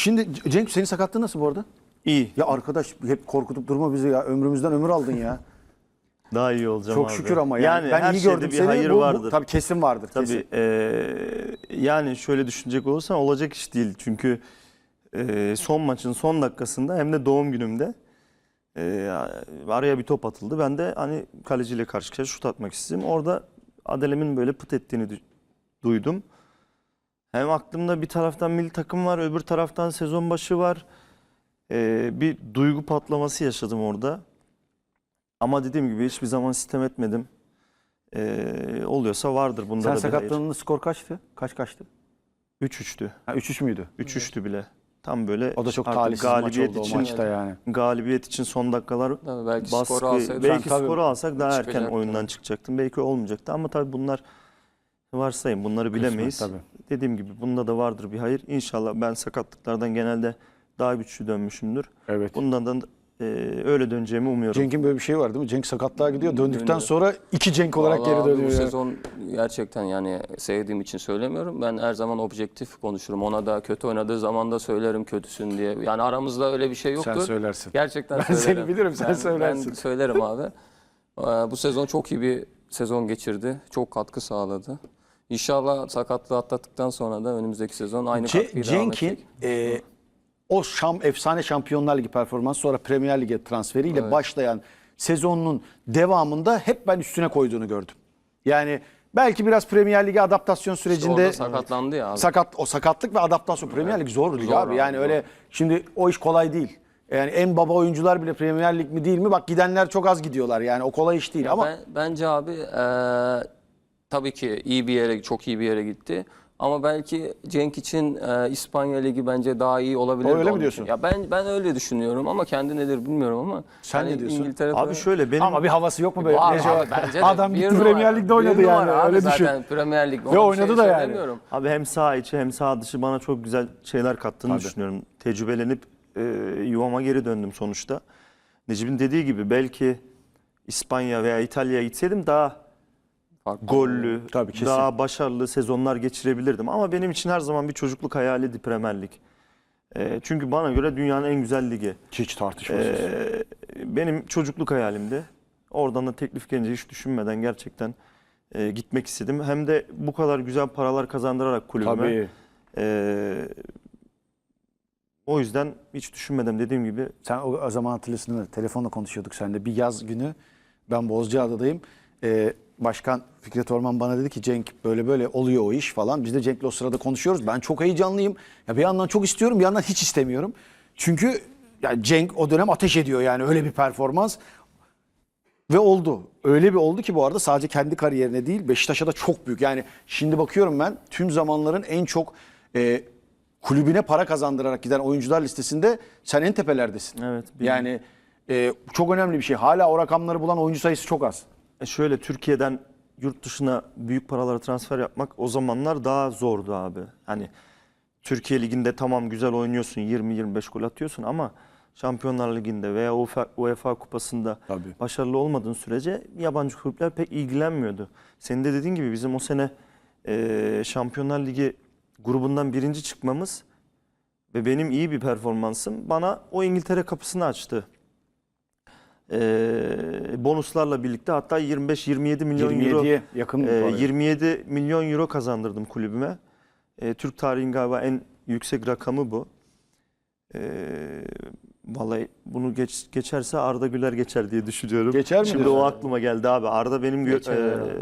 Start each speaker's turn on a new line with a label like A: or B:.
A: Şimdi Cenk senin sakatlığın nasıl bu arada?
B: İyi.
A: Ya arkadaş hep korkutup durma bizi ya. Ömrümüzden ömür aldın ya.
B: Daha iyi olacağım
A: Çok
B: abi.
A: şükür ama yani. ben
B: her
A: iyi
B: şeyde
A: gördüm
B: bir
A: seni.
B: hayır
A: Bu- bu-
B: vardır.
A: tabii kesin vardır.
B: Tabii
A: kesin.
B: yani şöyle düşünecek olursan olacak iş değil. Çünkü eee, son maçın son dakikasında hem de doğum günümde eee, araya bir top atıldı. Ben de hani kaleciyle karşı karşıya şut atmak istedim. Orada Adelem'in böyle pıt ettiğini du- duydum. Hem aklımda bir taraftan milli takım var, öbür taraftan sezon başı var. Eee, bir duygu patlaması yaşadım orada. Ama dediğim gibi hiçbir zaman sitem etmedim. Eee, oluyorsa vardır bunda
A: Sen
B: da bir hayır.
A: skor kaçtı? Kaç kaçtü?
B: 3-3'tü.
A: Ha 3-3 müydü?
B: 3-3'tü bile. Tam böyle
A: O da çok
B: artık
A: talihsiz maç
B: galibiyet
A: oldu
B: için
A: o maçta yani.
B: galibiyet için son dakikalar
C: Tabii belki
B: baskı
C: skoru alsaydı.
B: belki
A: tabii
B: skoru alsak daha erken oyundan çıkacaktım. Belki olmayacaktı ama tabii bunlar varsayın bunları bilemeyiz.
A: tabii.
B: Dediğim gibi bunda da vardır bir hayır. İnşallah ben sakatlıklardan genelde daha güçlü dönmüşümdür.
A: Evet.
B: Bundan da e, öyle döneceğimi umuyorum.
A: Cenk'in böyle bir şey var değil mi? Cenk sakatlığa gidiyor. Döndükten
C: Dönüyor.
A: sonra iki Cenk olarak
C: Vallahi
A: geri
C: abi
A: dönüyor.
C: Bu sezon gerçekten yani sevdiğim için söylemiyorum. Ben her zaman objektif konuşurum. Ona da kötü oynadığı zaman da söylerim kötüsün diye. Yani aramızda öyle bir şey yoktur.
A: Sen söylersin.
C: Gerçekten
A: Ben seni
C: söylerim.
A: bilirim, sen
C: Ben-
A: söylersin.
C: Ben söylerim abi. Ee, Bu sezon çok iyi bir sezon geçirdi. Çok katkı sağladı. İnşallah sakatlığı atlattıktan sonra da önümüzdeki sezon aynı katkıyı devam
A: Cenk'in e, o şam efsane Şampiyonlar Ligi performansı sonra Premier Lig'e transferiyle başlayan sezonunun devamında hep ben üstüne koyduğunu gördüm. Yani belki biraz Premier Lig'e adaptasyon
C: İşte
A: sürecinde
C: orada sakatlandı ya abi.
A: sakat o sakatlık ve adaptasyon Premier Lig zor lig
C: Zor
A: abi.
C: abi,
A: Yani
C: zor.
A: öyle şimdi o iş kolay değil. Yani en baba oyuncular bile Premier Lig mi değil mi? Bak gidenler çok az gidiyorlar. Yani o kolay iş değil ama
C: Ben, bence abi eee, tabii ki iyi bir yere, çok iyi bir yere gitti. Ama belki Cenk için eee, İspanya Ligi bence daha iyi olabilir.
A: O öyle mi diyorsun?
C: Ya ben ben öyle düşünüyorum ama kendi nedir bilmiyorum ama.
A: Sen ne diyorsun?
C: İngiltere
B: Abi şöyle benim
A: ama bir havası yok mu böyle?
C: Var abi, bence de.
A: Adam
C: Bir
A: gitti. Premier Lig'de oynadı yani.
C: abi
A: Öyle düşün.
C: zaten Premier Lig.
A: Ve oynadı
C: şey
A: da yani.
B: Abi hem sağ içi hem sağ dışı bana çok güzel şeyler kattığını
A: Tabii.
B: düşünüyorum. Tecrübelenip e, yuvama geri döndüm sonuçta. Necip'in dediği gibi belki İspanya veya İtalya'ya gitseydim daha
C: Farklı.
B: gollü,
A: Tabii, kesin.
B: daha başarılı sezonlar geçirebilirdim. Ama benim için her zaman bir çocukluk hayaliydi Premier Lig. E, çünkü bana göre dünyanın en güzel ligi.
A: Hiç tartışmasız.
B: Ee, benim çocukluk hayalimdi. Oradan da teklif gelince hiç düşünmeden gerçekten e, gitmek istedim. Hem de bu kadar güzel paralar kazandırarak kulübüme.
A: Tabii.
B: Ee, o yüzden hiç düşünmedim dediğim gibi.
A: Sen o, o zaman hatırlıyorsun değil mi? Telefonla konuşuyorduk seninle. Bir yaz günü ben Bozcaada'dayım. Ee, Başkan Fikret Orman bana dedi ki Cenk böyle böyle oluyor o iş falan. Biz de Cenk'le o sırada konuşuyoruz. Ben çok heyecanlıyım. Ya bir yandan çok istiyorum bir yandan hiç istemiyorum. Çünkü ya Cenk o dönem ateş ediyor yani öyle bir performans. Ve oldu. Öyle bir oldu ki bu arada sadece kendi kariyerine değil Beşiktaş'a da çok büyük. Yani şimdi bakıyorum ben tüm zamanların en çok e, kulübüne para kazandırarak giden oyuncular listesinde sen en tepelerdesin.
B: Evet, biliyorum.
A: Yani e, çok önemli bir şey. Hala o rakamları bulan oyuncu sayısı çok az.
B: E, şöyle Türkiye'den yurt dışına büyük paralara transfer yapmak o zamanlar daha zordu abi. Hani Türkiye Ligi'nde tamam güzel oynuyorsun 20-25 gol atıyorsun ama Şampiyonlar Ligi'nde veya UEFA, UEFA Kupası'nda
A: Tabii.
B: başarılı olmadığın sürece yabancı kulüpler pek ilgilenmiyordu. Senin de dediğin gibi bizim o sene e, Şampiyonlar Ligi grubundan birinci çıkmamız ve benim iyi bir performansım bana o İngiltere kapısını açtı. E, bonuslarla birlikte hatta 25-27 milyon euro
A: 27'ye yakın.
B: ee,
A: para.
B: 27 milyon euro kazandırdım kulübüme. Ee, Türk tarihin galiba en yüksek rakamı bu. Ee, vallahi bunu geç, geçerse Arda Güler geçer diye düşünüyorum.
A: Geçer mi
B: Şimdi
A: diyorsun?
B: o aklıma geldi abi. Arda benim gö-
C: Geçer
B: e,
C: herhalde.